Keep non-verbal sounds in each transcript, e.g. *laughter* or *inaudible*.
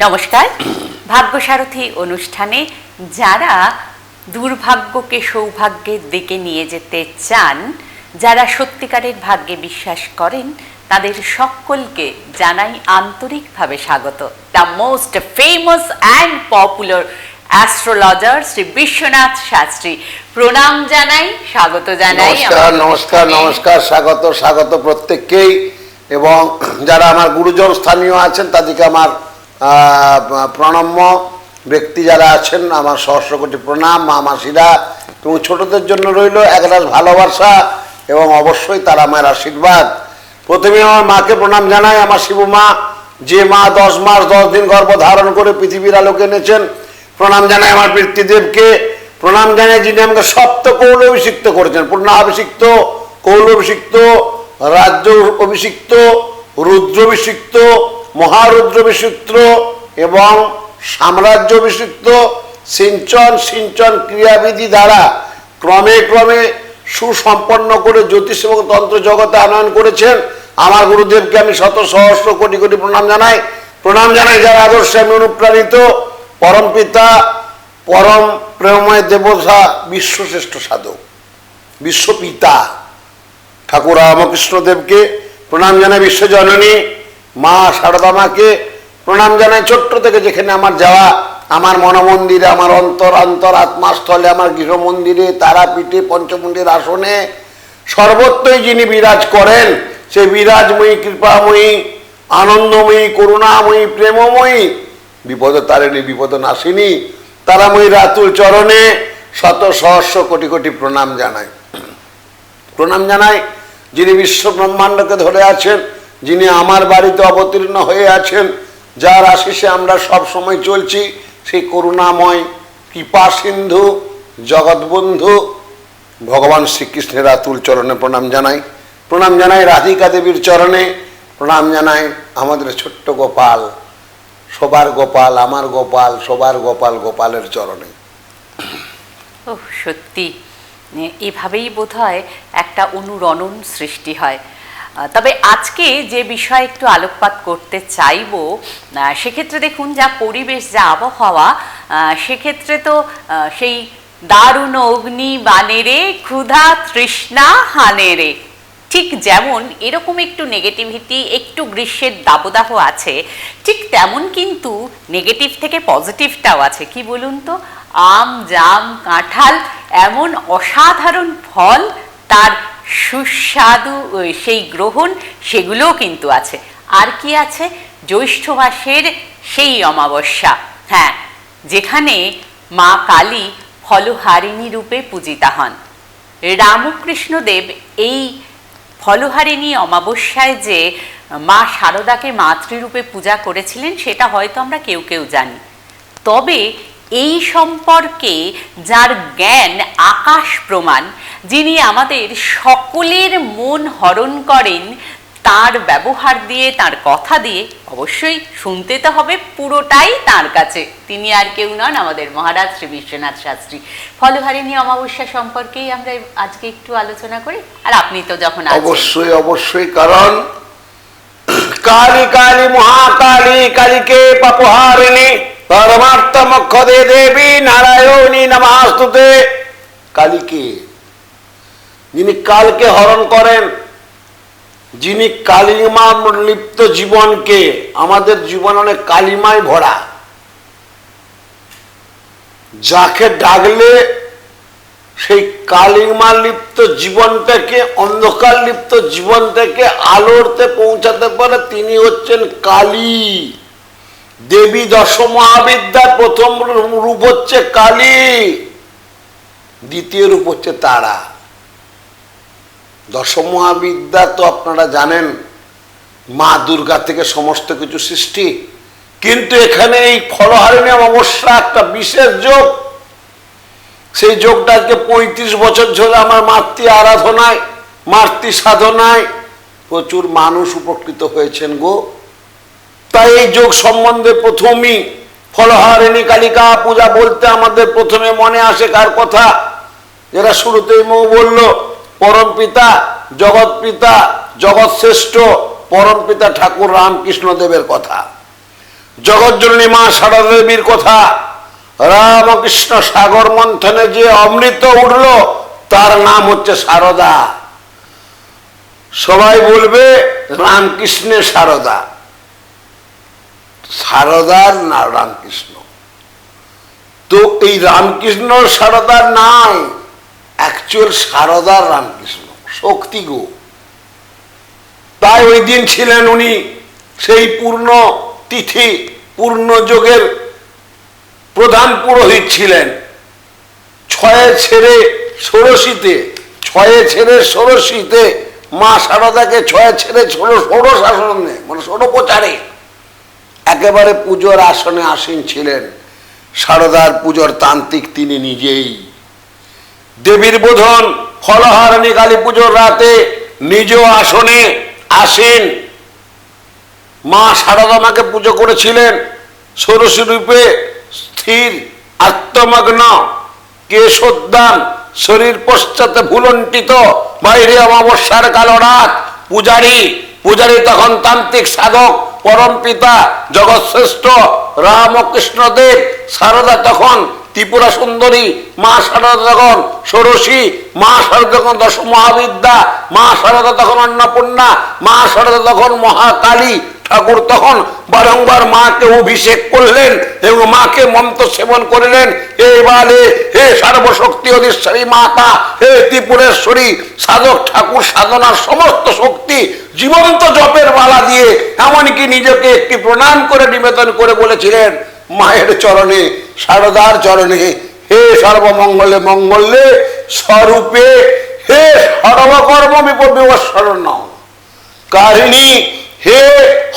নমস্কার। ভাগ্যসারথী অনুষ্ঠানে যারা দুর্ভাগ্যকে সৌভাগ্যের দিকে নিয়ে যেতে চান যারা সত্যিকারের ভাগ্যে বিশ্বাস করেন তাদের সকলকে জানাই আন্তরিকভাবে স্বাগত। The most famous and popular astrologer Shri Biswanath Shastri. প্রণাম জানাই স্বাগত জানাই নমস্কার নমস্কার নমস্কার স্বাগত স্বাগত প্রত্যেককেই। এবং যারা আমার গুরুজন স্থানীয় আছেন তাদেরকে আমার প্রণম্য ব্যক্তি যারা আছেন, আমার সহস্র কোটি প্রণাম, মা মাসিরা, এবং ছোটদের জন্য রইল একরাশ ভালোবাসা এবং অবশ্যই তারা মায়ের আশীর্বাদ। প্রথমে আমার মাকে প্রণাম জানাই, আমার শিবু মা, যে মা দশ মাস, দশ দিন গর্ভ ধারণ করে পৃথিবীর আলোকে এনেছেন। প্রণাম জানাই আমার পিতৃদেবকে। প্রণাম জানাই যিনি আমাকে সপ্ত কৌল অভিষিক্ত করেছেন পূর্ণাভিষিক্ত কৌল অভিষিক্ত, রাজ্য অভিষিক্ত, রুদ্র অভিষিক্ত মহারুদ্র অভিষিক্ত এবং সাম্রাজ্য অভিষিক্ত সিঞ্চন সিঞ্চন ক্রিয়াবিধি দ্বারা ক্রমে ক্রমে সুসম্পন্ন করে জ্যোতিষ এবং তন্ত্র জগতে আনয়ন করেছেন। আমার গুরুদেবকে আমি শত সহস্র কোটি কোটি প্রণাম জানাই। প্রণাম জানাই যারা আদর্শে আমি অনুপ্রাণিত। পরম পিতা, পরম প্রেমময় দেবতা, বিশ্বশ্রেষ্ঠ সাধক, বিশ্বপিতা, ঠাকুর রামকৃষ্ণদেবকে প্রণাম জানাই বিশ্বজননী। মা শারদা মাকে প্রণাম জানাই, ছোট্ট থেকে যেখানে আমার যাওয়া, আমার মনমন্দিরে, আমার অন্তর অন্তর আত্মাস্থলে আমার গৃহমন্দিরে, তারাপীঠে পঞ্চমন্দির আসনে সর্বত্রই যিনি বিরাজ করেন সেই বিরাজময়ী, কৃপাময়ী, আনন্দময়ী, করুণাময়ী, প্রেমময়ী, বিপদ তারিণী বিপদ নাশিনী তারাময়ী রাতুল চরণে শত সহস্র কোটি কোটি প্রণাম জানায় প্রণাম জানায় যিনি বিশ্ব ব্রহ্মাণ্ডকে ধরে আছেন যিনি আমার বাড়িতে অবতীর্ণ হয়ে আছেন, যার আশিসে আমরা সব সময় চলছি সেই করুণাময়, কৃপা সিন্ধু, জগৎবন্ধু, ভগবান শ্রীকৃষ্ণের আতুল চরণে প্রণাম জানাই। প্রণাম জানাই রাধিকা দেবীর চরণে, প্রণাম জানাই আমাদের ছোট্ট গোপাল, সবার গোপাল, আমার গোপাল, সবার গোপাল গোপালের চরণে। ও সত্যি, এভাবেই বোধ হয় একটা অনুরণন সৃষ্টি হয়। তবে আজকে যে বিষয়ে একটু আলোকপাত করতে চাইব সেক্ষেত্রে দেখুন যা পরিবেশ, যা আবহাওয়া সেক্ষেত্রে তো সেই দারুণ অগ্নি বানেরে, ক্ষুধা তৃষ্ণা হানেরে। ঠিক যেমন এরকম একটু নেগেটিভিটি একটু গ্রীষ্মের দাবদাহ আছে, ঠিক তেমন কিন্তু নেগেটিভ থেকে পজিটিভটাও আছে। কি বলুন তো? আম, জাম, কাঁঠাল, এমন অসাধারণ ফল তার সুস্বাদু সেই গ্রহণ সেগুলোও কিন্তু আছে। আর কি আছে? জ্যৈষ্ঠ মাসের সেই অমাবস্যা। হ্যাঁ যেখানে মা কালী ফলহারিণী রূপে পূজিতা হন। রামকৃষ্ণদেব এই ফলহারিণী অমাবস্যায় যে মা শারদাকে মাতৃরূপে পূজা করেছিলেন, সেটা হয়তো আমরা কেউ কেউ জানি। তবে এই সম্পর্কে যার জ্ঞান আকাশ প্রমাণ, যিনি আমাদের সকলের মন হরণ করেন, তার ব্যবহার দিয়ে, তার কথা দিয়ে, অবশ্যই শুনতে তো হবে পুরোটাই তার কাছে। তিনি আর কেউ নন আমাদের মহারাজ শ্রী বিশ্বনাথ শাস্ত্রী। ফলহারিণী অমাবস্যা সম্পর্কেই আমরা আজকে একটু আলোচনা করি। আর আপনি তো যখন অবশ্যই অবশ্যই, কারণ কালী কালী, মহাকালী কালীকে পাপহারিণী পরমার্থ মক্ষদে দেবী নারায়ণী নমাস্তুতে কালীকে যিনি কালকে হরণ করেন যিনি কালিমা লিপ্ত জীবনকে আমাদের জীবন অনেক কালিমায় ভরা যাকে ডাকলে সেই কালিমা লিপ্ত জীবন থেকে অন্ধকার লিপ্ত জীবন থেকে আলোরতে পৌঁছাতে পারে তিনি হচ্ছেন কালী দেবী দশ মহাবিদ্যার প্রথম রূপ হচ্ছে কালী, দ্বিতীয় রূপ হচ্ছে তারা। দশ মহাবিদ্যা তো আপনারা জানেন, মা দুর্গা থেকে সমস্ত কিছু সৃষ্টি। কিন্তু এখানে এই ফলহারিণী অবশ্যই একটা বিশেষ যোগ। সেই যোগটা আজকে পঁয়ত্রিশ বছর ধরে আমার মাতৃ আরাধনায়, মাতৃ সাধনায় প্রচুর মানুষ উপকৃত হয়েছেন গো। তাই এই যোগ সম্বন্ধে প্রথমই ফলহারিণী কালিকা পূজা বলতে আমাদের প্রথমে মনে আসে কার কথা? যারা শুরুতেই মৌ বলল, পরম পিতা, জগৎ পিতা, জগৎ শ্রেষ্ঠ, পরম পিতা ঠাকুর রামকৃষ্ণ দেবের কথা। জগৎজননী মা সারদা দেবীর কথা। রামকৃষ্ণ সাগর মন্থনে যে অমৃত উঠল, তার নাম হচ্ছে সারদা। সবাই বলবে রামকৃষ্ণের সারদা। সারদার না রামকৃষ্ণ। তো এই রামকৃষ্ণ সারদার নাই অ্যাকচুয়াল সারদার রামকৃষ্ণ, শক্তি গো। তাই ওই দিন ছিলেন উনি সেই পূর্ণ তিথি, পূর্ণ যোগের প্রধান পুরোহিত ছিলেন। ছয়ে ছেড়ে ষোড়শীতে, ছয়ে ছেড়ে ষোড়শীতে মা সারদাকে ছয়ে ছেড়ে ষোড় ষোড়শ আসনে মানে ষোড়পচারে একেবারে পুজোর আসনে আসীন ছিলেন। সারদার পুজোর তান্ত্রিক তিনি নিজেই। দেবীর বোধন ফলহারণী কালী পুজোর রাতে নিজ আসনে আসীন। মা সারদা মাকে পুজো করেছিলেন। ষোড়শী রূপে স্থির আত্মমগ্ন। কেশোদ্দান শরীর পশ্চাতে ভুলন্টিত বাইরে অমাবস্যার কালো রাত পূজারী পূজারী তখন তান্ত্রিক সাধক। পরম পিতা জগৎশ্রেষ্ঠ রামকৃষ্ণ দেব, সারদা তখন ত্রিপুরা সুন্দরী, মা সারদা তখন ষোড়শী, মা সারদা তখন দশ মহাবিদ্যা মা সারদা তখন অন্নপূর্ণা, মা সারদা তখন মহাকালী। ঠাকুর তখন বারংবার মাকে অভিষেক করলেন এবং মাকে মন্ত্র সেবন করলেন। এবারে হে সর্বশক্তি অধীশ্বরী মাতা, হে ত্রিপুরেশ্বরী সাধক ঠাকুর, সাধনার সমস্ত শক্তি জীবন্ত জপের মালা দিয়ে এমনকি নিজেকে একটি প্রণাম করে নিবেদন করে বলেছিলেন, মায়ের চরণে, সারদার চরণে, হে সর্বমঙ্গলে মঙ্গলে স্বরূপে, হে সর্বকর্ম বিপদ বিবৎসরণ কাহিনী, হে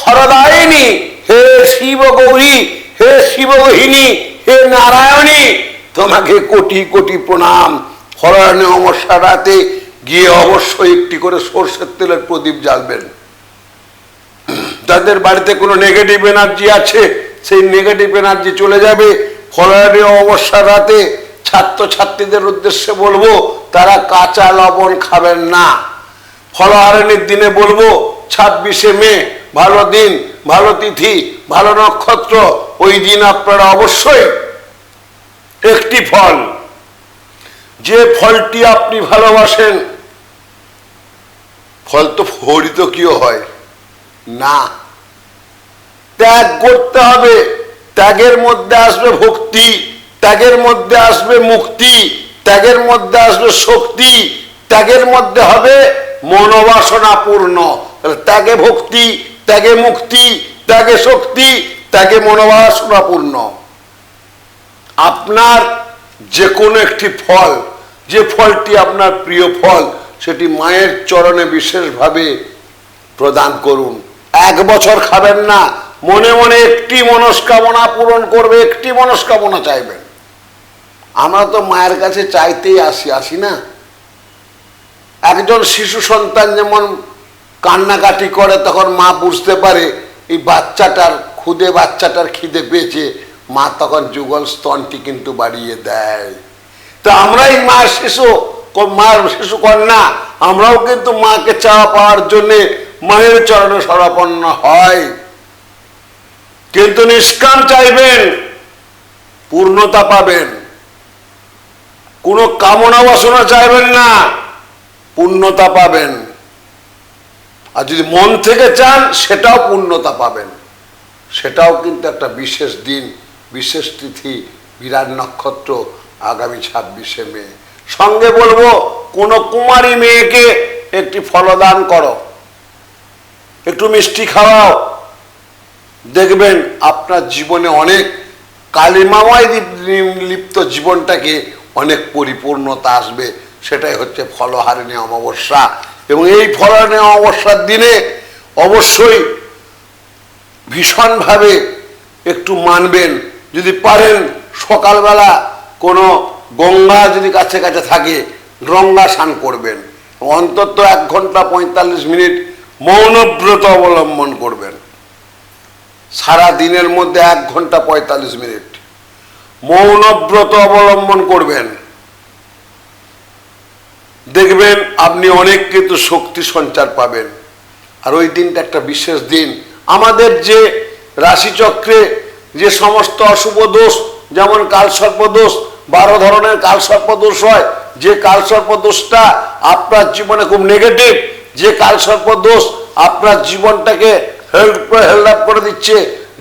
হরদায়িনী, হে শিব গৌরী হে শিবগহিনী হে নারায়ণী, তোমাকে কোটি কোটি প্রণাম ফলায়নে অমস্যা রাতে গিয়ে অবশ্যই একটি করে সর্ষের তেলের প্রদীপ জ্বালবেন। যাদের বাড়িতে কোনো নেগেটিভ এনার্জি আছে? সেই নেগেটিভ এনার্জি চলে যাবে। ফলায়নে অবস্যা রাতে ছাত্রছাত্রীদের উদ্দেশ্যে বলব, তারা কাঁচা লবণ খাবেন না। ফলহারণীর দিনে বলব, ছাব্বিশে মে, ভালো দিন, ভালো তিথি, ভালো নক্ষত্র, ওই দিন আপনারা অবশ্যই একটি ফল যে ফলটি আপনি ভালোবাসেন, ফল তো ফরিতকীয় হয়। না। ত্যাগ করতে হবে। ত্যাগের মধ্যে আসবে ভক্তি, ত্যাগের মধ্যে আসবে মুক্তি, ত্যাগের মধ্যে আসবে শক্তি, ত্যাগের মধ্যে হবে মনোবাসনা পূর্ণ ত্যাগে ভক্তি, ত্যাগে মুক্তি, ত্যাগে শক্তি, ত্যাগে মনোবাসনা পূর্ণ আপনার যে কোনো একটি ফল যে ফলটি আপনার প্রিয় ফল, সেটি মায়ের চরণে বিশেষভাবে প্রদান করুন। এক বছর খাবেন না, মনে মনে একটি মনস্কামনা পূরণ করবে, একটি মনস্কামনা চাইবেন। আমরা তো মায়ের কাছে চাইতেই আসি আসি না? একজন শিশু সন্তান যেমন কান্নাকাটি করে, তখন মা বুঝতে পারে, এই বাচ্চাটার, খুদে বাচ্চাটার খিদে পেয়েছে, মা তখন যুগল স্তনটি কিন্তু বাড়িয়ে দেয়। তো আমরাই মা শিশু মার শিশু কন্যা, আমরাও কিন্তু মাকে চাওয়া পাওয়ার জন্যে মায়ের চরণে সরাপন্ন হয় কিন্তু নিষ্কাম চাইবেন, পূর্ণতা পাবেন। কোনো কামনা বাসনা চাইবেন না, পূর্ণতা পাবেন। আর যদি মন থেকে চান, সেটাও পূর্ণতা পাবেন। সেটাও কিন্তু একটা বিশেষ দিন, বিশেষ তিথি, বিরাট নক্ষত্র। আগামী ছাব্বিশে মে। সঙ্গে বলব, কোনো কুমারী মেয়েকে একটি ফলদান করো। একটু মিষ্টি খাওয়াও। দেখবেন আপনার জীবনে অনেক কালিমাময় লিপ- লিপ্ত জীবনটাকে অনেক পরিপূর্ণতা আসবে। সেটাই হচ্ছে ফলহারিণী অমাবস্যা। এবং এই ফলহারিণী অমাবস্যার দিনে অবশ্যই ভীষণভাবে একটু মানবেন। যদি পারেন সকালবেলা কোনো গঙ্গা যদি কাছে কাছে থাকে, গঙ্গা স্নান করবেন। অন্তত এক ঘণ্টা পঁয়তাল্লিশ মিনিট মৌনব্রত অবলম্বন করবেন। সারা দিনের মধ্যে এক ঘণ্টা পঁয়তাল্লিশ মিনিট মৌনব্রত অবলম্বন করবেন। দেখবেন আপনি অনেক কিন্তু শক্তি সঞ্চার পাবেন। আর ওই দিনটা একটা বিশেষ দিন। আমাদের যে রাশিচক্রে যে সমস্ত অশুভ দোষ, যেমন কালসর্প দোষ বারো ধরনের কালসর্প দোষ হয়। যে কালসর্প দোষটা আপনার জীবনে খুব নেগেটিভ যে কালসর্প দোষ আপনার জীবনটাকে হেল্প হেল্প আপ করে দিচ্ছে,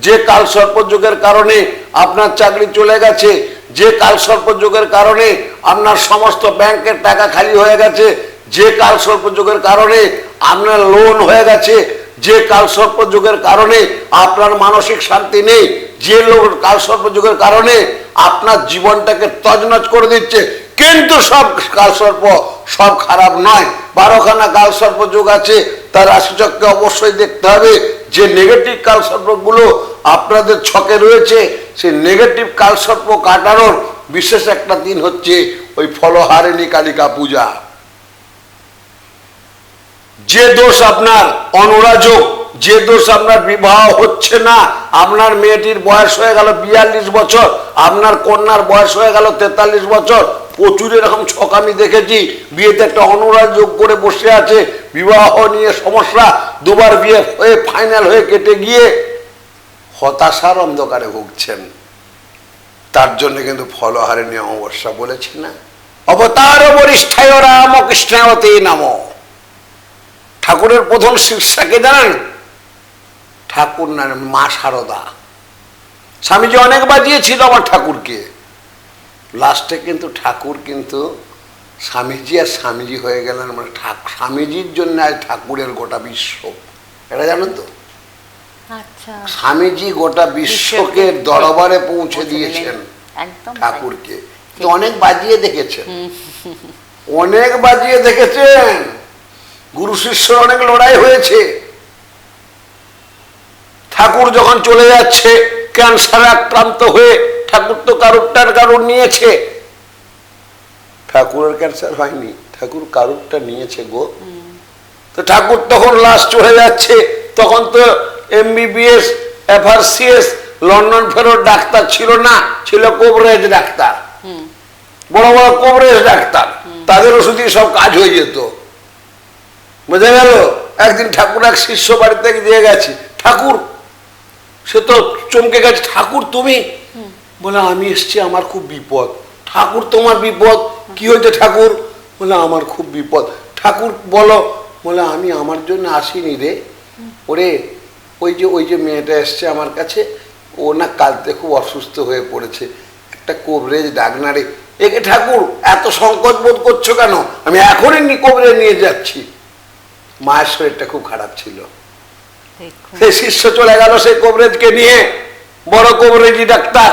যে কালসর্প যোগের কারণে আপনার চাকরি চলে গেছে, যে কালসর্প যোগের কারণে আপনার সমস্ত ব্যাংকের টাকা খালি হয়ে গেছে, যে কালসর্প যোগের কারণে আপনার লোন হয়ে গেছে, যে কালসর্প যুগের কারণে আপনার মানসিক শান্তি নেই যে লোক কালসর্প যুগের কারণে আপনার জীবনটাকে তজনজ করে দিচ্ছে, কিন্তু সব কালসর্প সব খারাপ নয়। বারোখানা কালসর্প যুগ আছে, তার রাশিচক্রকে অবশ্যই দেখতে হবে যে নেগেটিভ কালসর্পগুলো আপনাদের ছকে রয়েছে, সেই নেগেটিভ কালসর্প কাটানোর বিশেষ একটা দিন হচ্ছে ওই ফলহারিণী কালিকা পূজা। যে দোষ আপনার অনুরাযোগ যে দোষ আপনার বিবাহ হচ্ছে না, আপনার মেয়েটির বয়স হয়ে গেল বিয়াল্লিশ বছর, আপনার কন্যার বয়স হয়ে গেল তেতাল্লিশ বছর, প্রচুর এরকম ছক আমি দেখেছি, বিয়েতে একটা অনুরাগ যোগ করে বসে আছে, বিবাহ নিয়ে সমস্যা, দুবার বিয়ে হয়ে ফাইনাল হয়ে কেটে গিয়ে হতাশার অন্ধকারে ভুগছেন। তার জন্য কিন্তু ফলহারিণী অমাবস্যা বলেছি না। অবতার বরিষ্ঠায় রাম রামকৃষ্ণায়তে নামো। ঠাকুরের প্রথম শীর্ষাকে জানেন? ঠাকুর না মা সারদা। স্বামীজি অনেক বাজিয়েছিল আমার ঠাকুরকে। লাস্টে কিন্তু ঠাকুর কিন্তু স্বামীজি আর স্বামীজি হয়ে গেলেন মানে স্বামীজির জন্য আজ ঠাকুরের গোটা বিশ্ব। এটা জানেন তো? আচ্ছা। স্বামীজি গোটা বিশ্বকে দরবারে পৌঁছে দিয়েছেন ঠাকুরকে। তো অনেক বাজিয়ে দেখেছেন। অনেক বাজিয়ে দেখেছেন। গুরু শিষ্যর অনেক লড়াই হয়েছে। ঠাকুর যখন চলে যাচ্ছে ক্যান্সার আক্রান্ত হয়ে ঠাকুর তো কারুরটার কারুর নিয়েছে। ঠাকুরের ক্যান্সার হয়নি ঠাকুর কারুরটা নিয়েছে গো। তো ঠাকুর তখন লাস্ট চলে যাচ্ছে তখন তো এমবিবিএস এফআরসিএস লন্ডন ফেরত ডাক্তার ছিল না ছিল কোবরেজ ডাক্তার। বড় বড় কোবরেজ ডাক্তার। তাদের ওষুধই সব কাজ হয়ে যেত। বোঝা গেল? একদিন ঠাকুর এক শিষ্য বাড়ি থেকে দিয়ে গেছে ঠাকুর সে তো চমকে গেছে ঠাকুর তুমি? বলে আমি এসছি আমার খুব বিপদ। ঠাকুর তোমার বিপদ? কি হয়েছে ঠাকুর? বলে আমার খুব বিপদ। ঠাকুর বলো। বলে আমি আমার জন্য আসিনি রে। ওরে ওই যে ওই যে মেয়েটা এসছে আমার কাছে ও না কালতে খুব অসুস্থ হয়ে পড়েছে। একটা কোবরেজ ডাকনারে একে ঠাকুর এত সংকট বোধ করছ কেন? আমি এখনই নি কোবরে নিয়ে যাচ্ছি। মায়ের শরীরটা খুব খারাপ ছিল। শিষ্য চলে গেল সেই কবরেজকে নিয়ে। বড় কবরেজি ডাক্তার।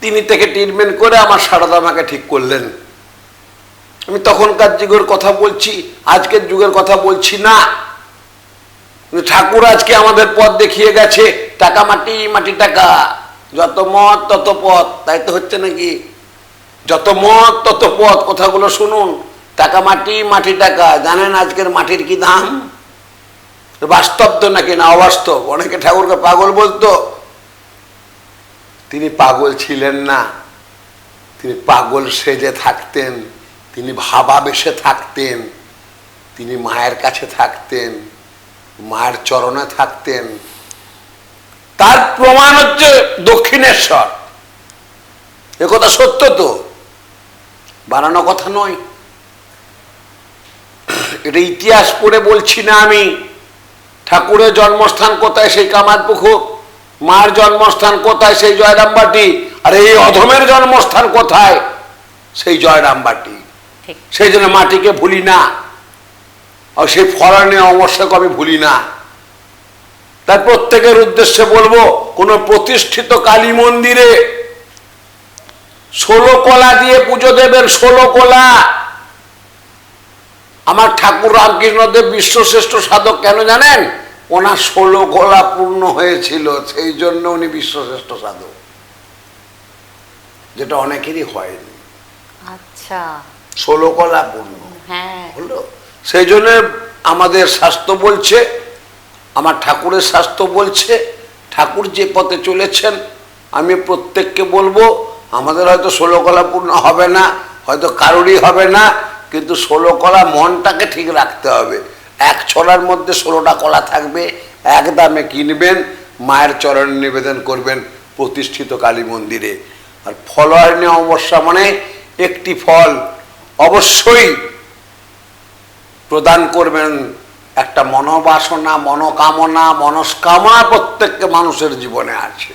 তিনি থেকে ট্রিটমেন্ট করে আমার সারদা আমাকে ঠিক করলেন। আমি তখনকার যুগের কথা বলছি, আজকের যুগের কথা বলছি না। ঠাকুর আজকে আমাদের পথ দেখিয়ে গেছে। টাকা মাটি মাটি টাকা। যত মত তত পথ। তাই তো হচ্ছে নাকি? যত মত তত পথ। কথাগুলো শুনুন। টাকা মাটি মাটি টাকা। জানেন আজকের মাটির কি দাম? বাস্তব তো নাকি না অবাস্তব? অনেকে ঠাকুরকে পাগল বলতো, তিনি পাগল ছিলেন না, তিনি পাগল সেজে থাকতেন, তিনি ভাবাবেশে থাকতেন, তিনি মায়ের কাছে থাকতেন, মায়ের চরণে থাকতেন। তার প্রমাণ হচ্ছে দক্ষিণেশ্বর। এ কথা সত্য তো? বানানো কথা নয়। এটা ইতিহাস পড়ে বলছি না আমি। ঠাকুরের জন্মস্থান কোথায় সেই কামার পুকুর? মার জন্মস্থান কোথায় সেই জয়রামবাটি? আর এই অধমের জন্মস্থান কোথায়? সেই জয়রামবাটি। সেই জন্য মাটিকে ভুলি না। আর সেই ফরানে অবশ্যক আমি ভুলি না। তাই প্রত্যেকের উদ্দেশ্যে বলব কোনো প্রতিষ্ঠিত কালী মন্দিরে ষোলো কলা দিয়ে পুজো দেবেন ষোলো কলা। আমার ঠাকুর রামকৃষ্ণদেব বিশ্বশ্রেষ্ঠ সাধক কেন জানেন? ওনার ষোলো কলা পূর্ণ হয়েছিল সেই জন্য উনি বিশ্বশ্রেষ্ঠ সাধক। যেটা অনেকেরই হয়নি। আচ্ছা। ষোলো কলা পূর্ণ। হ্যাঁ। হলো? সেই জন্য আমাদের স্বাস্থ্য বলছে আমার ঠাকুরের স্বাস্থ্য বলছে ঠাকুর যে পথে চলেছেন আমি প্রত্যেককে বলব আমাদের হয়তো ষোলো কলা পূর্ণ হবে না হয়তো কারোরই হবে না কিন্তু ষোলো কলা মনটাকে ঠিক রাখতে হবে। এক ছড়ার মধ্যে ষোলোটা কলা থাকবে, এক দামে কিনবেন, মায়ের চরণে নিবেদন করবেন প্রতিষ্ঠিত কালী মন্দিরে। আর ফলহারিণী অমাবস্যা মানে একটি ফল অবশ্যই প্রদান করবেন একটা মনোবাসনা, মনোকামনা, মনস্কামনা প্রত্যেককে মানুষের জীবনে আছে।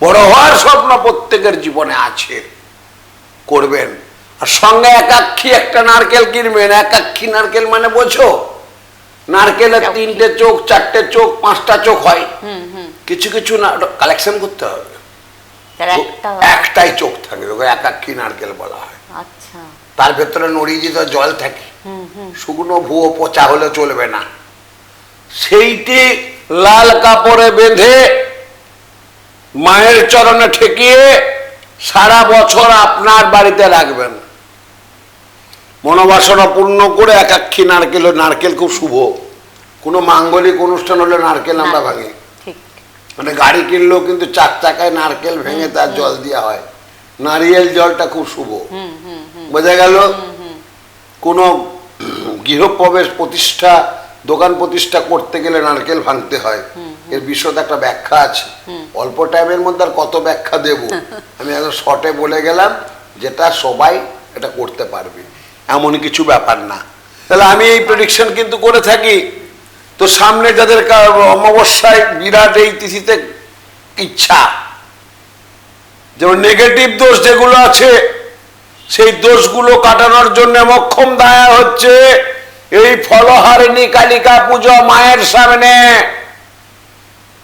বড় হওয়ার স্বপ্ন প্রত্যেকের জীবনে আছে। করবেন। আর সঙ্গে একাক্ষী একটা নারকেল কিনবেন একাক্ষী নারকেল মানে বোঝো? নারকেলের তিনটে চোখ চারটে চোখ পাঁচটা চোখ হয়। কিছু কিছু কালেকশন করতে হবে। একটা একটাই চোখ থাকে ওকে একাক্ষী নারকেল বলা হয়। আচ্ছা। তার ভেতরে নড়িয়ে জল থাকে। শুকনো ভুয়ো পচা হলে চলবে না। সেইটি লাল কাপড়ে বেঁধে মায়ের চরণে ঠেকিয়ে সারা বছর আপনার বাড়িতে রাখবেন। মনোবাসনা পূর্ণ করে একাক্ষী নারকেল নারকেল খুব শুভ। কোনো মাঙ্গলিক অনুষ্ঠান হলে নারকেল আমরা ভাঙি। মানে গাড়ি কিনলেও কিন্তু চার চাকায় নারকেল ভেঙে তার জল দেওয়া হয়। নারিয়েল জলটা খুব শুভ। বোঝা গেল? কোনো গৃহপ্রবেশ প্রতিষ্ঠা দোকান প্রতিষ্ঠা করতে গেলে নারকেল ভাঙতে হয়। এর বিশদ একটা ব্যাখ্যা আছে। অল্প টাইমের মধ্যে আর কত ব্যাখ্যা দেব? *laughs* আমি একদম শর্টে বলে গেলাম যেটা সবাই এটা করতে পারবে। এমন কিছু ব্যাপার না। তাহলে আমি এই প্রেডিকশন কিন্তু করে থাকি। তো সামনে যাদের অমাবস্যায় বিরাট এই তিথিতে ইচ্ছা, যেমন নেগেটিভ দোষ যেগুলো আছে, সেই দোষগুলো কাটানোর জন্য মক্ষম দায়া হচ্ছে। এই ফলহারিণী কালিকা পুজো মায়ের সামনে।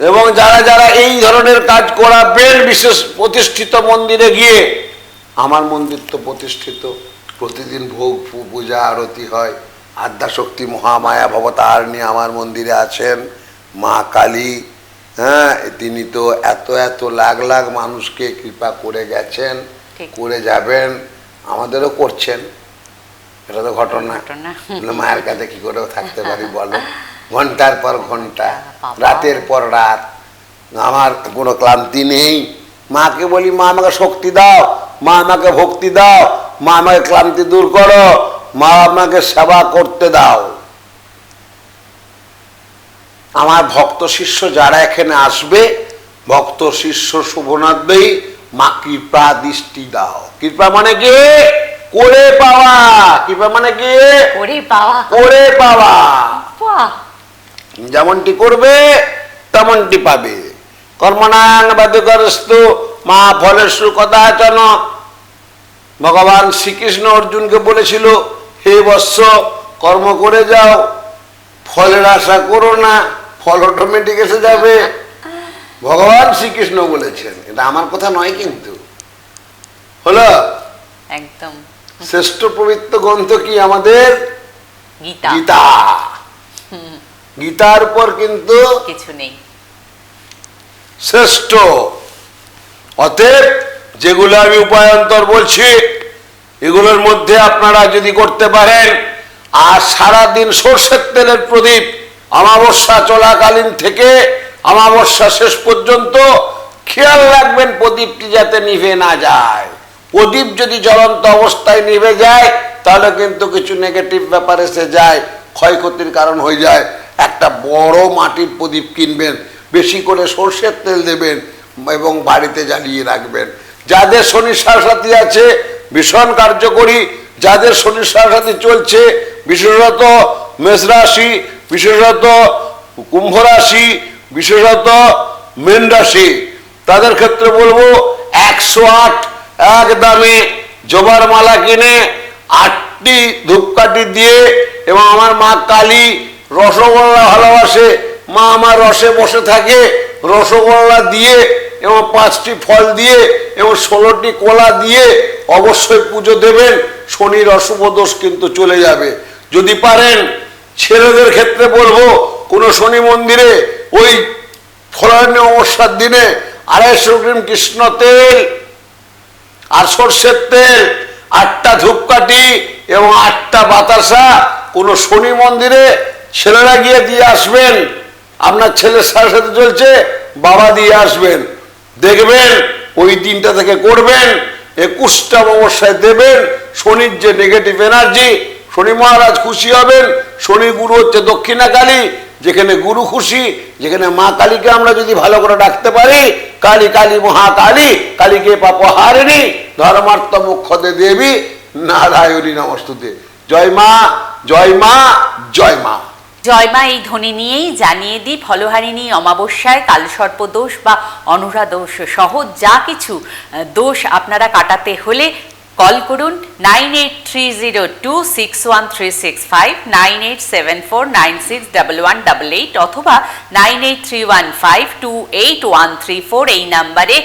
এবং যারা যারা এই ধরনের কাজ করা করাবেন, বিশেষ প্রতিষ্ঠিত মন্দিরে গিয়ে, আমার মন্দির তো প্রতিষ্ঠিত। প্রতিদিন ভোগ পূজা আরতি হয়। আদ্যাশক্তি মহামায়া ভবতারিণী আমার মন্দিরে আছেন মা কালী। হ্যাঁ তিনি তো এত এত লাখ লাখ মানুষকে কৃপা করে গেছেন করে যাবেন আমাদেরও করছেন। এটা তো ঘটনা। ঘটনা। মায়ের কাছে কি করে থাকতে পারি বলো? ঘণ্টার পর ঘণ্টা রাতের পর রাত। আমার কোনো ক্লান্তি নেই। মাকে বলি মা আমাকে শক্তি দাও। মা আমাকে ভক্তি দাও। মা আমাকে ক্লান্তি দূর করো। মা আমাকে সেবা করতে দাও। আমার ভক্ত শিষ্য যারা এখানে আসবে ভক্ত শিষ্য শুভনাথবেই মা কৃপা দৃষ্টি দাও। কৃপা মানে কি? করে পাওয়া। কৃপা মানে কি? করে পাওয়া। করে পাওয়া। যেমনটি করবে তেমনটি পাবে। কর্মণাং বাদুকরস্তু মা ফলেশ্বর কদাচন ভগবান শ্রীকৃষ্ণ অর্জুনকে বলেছিল হে বৎস কর্ম করে যাও। ফলের আশা করো না ফল অটোমেটিক এসে যাবে। ভগবান শ্রীকৃষ্ণ বলেছেন। এটা আমার কথা নয় কিন্তু। হলো? একদম। শ্রেষ্ঠ পবিত্র গ্রন্থ কি আমাদের? গীতা। গীতা। গীতার পর কিন্তু কিছু নেই। শ্রেষ্ঠ। অতএব যেগুলো আমি উপায়ন্তর বলছি, এগুলোর মধ্যে আপনারা যদি করতে পারেন, আর সারাদিন সর্ষের তেলের প্রদীপ অমাবস্যা চলাকালীন থেকে অমাবস্যা শেষ পর্যন্ত খেয়াল রাখবেন প্রদীপটি যাতে নিভে না যায়। প্রদীপ যদি জ্বলন্ত অবস্থায় নিভে যায়, তাহলে কিন্তু কিছু নেগেটিভ ব্যাপার এসে যায়, ক্ষয়ক্ষতির কারণ হয়ে যায়। একটা বড় মাটির প্রদীপ কিনবেন, বেশি করে সর্ষের তেল দেবেন, এবং বাড়িতে জ্বালিয়ে রাখবেন। যাদের শনি সাথী আছে, ভীষণ কার্যকরী। যাদের শনি সাথী চলছে, বিশেষত মেষ রাশি, বিশেষত কুম্ভ রাশি, বিশেষত মীন রাশি। তাদের ক্ষেত্রে বলব, একশো আট এক দামে জবার মালা কিনে আটটি ধূপকাঠি দিয়ে এবং আমার মা কালী রসগোল্লা ভালোবাসে। মা আমার রসে বসে থাকে, রসগোল্লা দিয়ে এবং পাঁচটি ফল দিয়ে এবং ষোলোটি কলা দিয়ে অবশ্যই পুজো দেবেন। শনির অশুভ দোষ কিন্তু চলে যাবে। যদি পারেন, ছেলেদের ক্ষেত্রে বলব, কোনো শনি মন্দিরে ওই ফলান্য অবস্যার দিনে আড়াইশো গ্রাম কৃষ্ণ তেল আর সর্ষের তেল, আটটা ধূপকাঠি এবং আটটা বাতাসা কোনো শনি মন্দিরে ছেলেরা গিয়ে দিয়ে আসবেন। আপনার ছেলের সাথে সাথে চলছে, বাবা দিয়ে আসবেন। দেখবেন, ওই দিনটা থেকে করবেন, একুশটা অবস্থায় দেবেন, শনির যে নেগেটিভ এনার্জি শনি মহারাজ খুশি হবেন, শনি গুরু হচ্ছে দক্ষিণা কালী, যেখানে গুরু খুশি, যেখানে মা কালীকে আমরা যদি ভালো করে ডাকতে পারি, কালী কালী মহাকালী, কালীকে পাপহারিণী ধর্মার্থ মুখ্যদে দেবী, নারায়ণী নমস্তুতে। জয় মা জয় মা জয় মা। জয়মা এই ধ্বনি নিয়েই জানিয়ে দিই, ফলহারিণী, অমাবস্যায় কালসর্প দোষ বা অনুরা দোষ সহ যা কিছু দোষ আপনারা কাটাতে হলে কল করুন nine eight three zero two six one three six five, nine eight seven four nine six double one double eight অথবা nine eight three one five two eight one three four এই নাম্বারে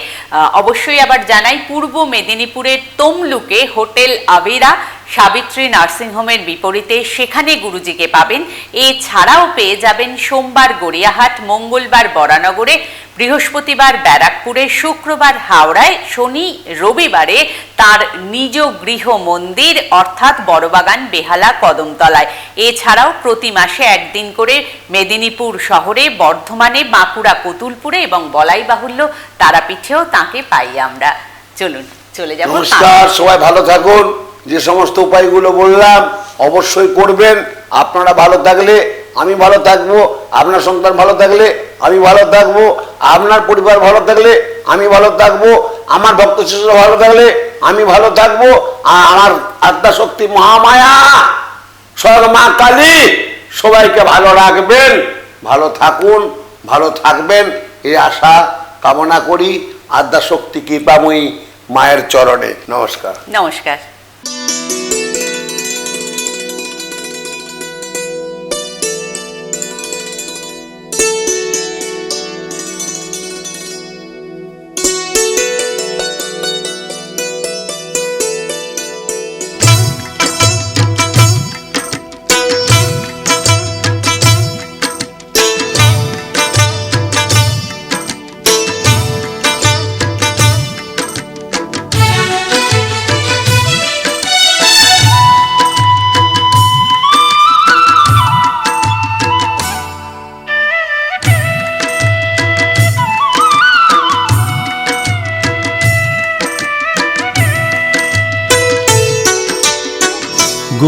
অবশ্যই আবার জানাই, পূর্ব মেদিনীপুরের তমলুকে hotel আবিরা Savitri নার্সিংহোমের বিপরীতে সেখানে গুরুজিকে পাবেন। এছাড়াও পেয়ে যাবেন সোমবার গড়িয়াহাট, মঙ্গলবার বরানগরে, বৃহস্পতিবার ব্যারাকপুরে, শুক্রবার হাওড়ায়, শনি রবিবারে তার নিজ গৃহ মন্দির অর্থাৎ বড়বাগান বেহালা কদমতলায়। এছাড়াও প্রতি মাসে একদিন করে মেদিনীপুর শহরে, বর্ধমানে, বাঁকুড়া পুতুলপুরে এবং বলাই বাহুল্য তারাপীঠেও তাকে পাই আমরা। চলুন, চলে যাব। নমস্কার, সবাই ভালো থাকুন। যে সমস্ত উপায়গুলো বললাম, অবশ্যই করবেন। আপনারা ভালো থাকলে আমি ভালো থাকব, আপনার সন্তান ভালো থাকলে আমি ভালো থাকব, আপনার পরিবার ভালো থাকলে আমি ভালো থাকব, আমার ভক্ত শিশুরা ভালো থাকলে আমি ভালো থাকব, আর আমার আত্মা শক্তি মহামায়া, স্বর্গ মা কালী, সবাইকে ভালো রাখবেন, ভালো থাকুন, ভালো থাকবেন এই আশা কামনা করি। আদ্যা শক্তি কৃপাময়ী মায়ের চরণে। নমস্কার। নমস্কার। Música